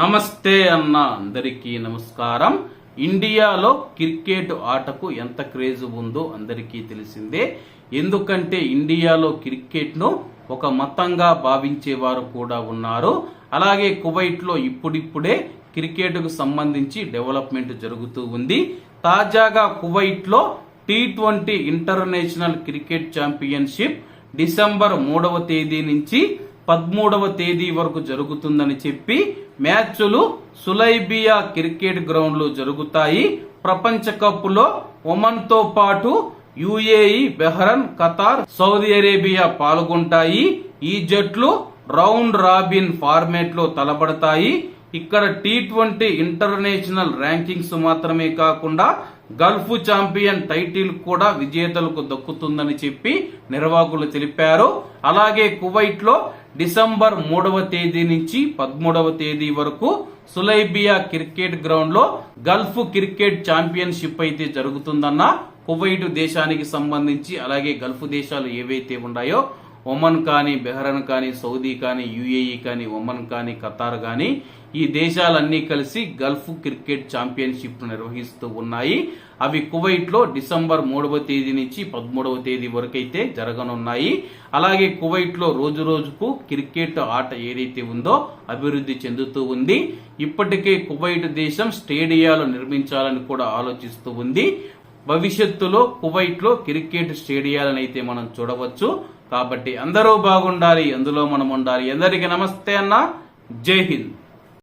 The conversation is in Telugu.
నమస్తే అన్న అందరికీ నమస్కారం. ఇండియాలో క్రికెట్ ఆటకు ఎంత క్రేజ్ ఉందో అందరికీ తెలిసిందే. ఎందుకంటే ఇండియాలో క్రికెట్ను ఒక మతంగా భావించేవారు కూడా ఉన్నారు. అలాగే కువైట్లో ఇప్పుడిప్పుడే క్రికెట్కు సంబంధించి డెవలప్మెంట్ జరుగుతూ ఉంది. తాజాగా కువైట్లో T twenty international cricket championship December మూడవ తేదీ నుంచి పదమూడవ తేదీ వరకు జరుగుతుందని చెప్పి మ్యాచ్లు సులైబియా క్రికెట్ గ్రౌండ్లో జరుగుతాయి. ప్రపంచ కప్లో ఒమన్తో పాటు UAE Bahrain Qatar Saudi Arabia పాల్గొంటాయి. ఈ జట్లు రౌండ్ రాబిన్ ఫార్మేట్లో తలపడతాయి. ఇక్కడ టీ ట్వంటీ ఇంటర్నేషనల్ ర్యాంకింగ్స్ మాత్రమే కాకుండా గల్ఫ్ ఛాంపియన్ టైటిల్ కూడా విజేతలకు దక్కుతుందని చెప్పి నిర్వాహకులు తెలిపారు. అలాగే కువైట్లో డిసెంబర్ మూడవ తేదీ నుంచి పదమూడవ తేదీ వరకు సులైబియా క్రికెట్ గ్రౌండ్లో గల్ఫ్ క్రికెట్ ఛాంపియన్షిప్ అయితే జరుగుతుందన్న కువైట్ దేశానికి సంబంధించి అలాగే గల్ఫ్ దేశాలు ఏవైతే ఉన్నాయో ఒమన్ కానీ బెహ్రన్ కానీ సౌదీ కానీ యుఏఈ కానీ ఒమన్ కానీ ఖతార్ కానీ ఈ దేశాలన్నీ కలిసి గల్ఫ్ క్రికెట్ ఛాంపియన్షిప్ నిర్వహిస్తూ ఉన్నాయి. అవి కువైట్లో డిసెంబర్ మూడవ తేదీ నుంచి పదమూడవ తేదీ వరకు అయితే జరగనున్నాయి. అలాగే కువైట్లో రోజు రోజుకు క్రికెట్ ఆట ఏదైతే ఉందో అభివృద్ధి చెందుతూ ఉంది. ఇప్పటికే కువైట్ దేశం స్టేడియాలు నిర్మించాలని కూడా ఆలోచిస్తూ ఉంది. భవిష్యత్తులో కువైట్లో క్రికెట్ స్టేడియాలను అయితే మనం చూడవచ్చు. కాబట్టి అందరూ బాగుండాలి అందులో మనం ఉండాలి. అందరికీ నమస్తే అన్న. జై హింద్.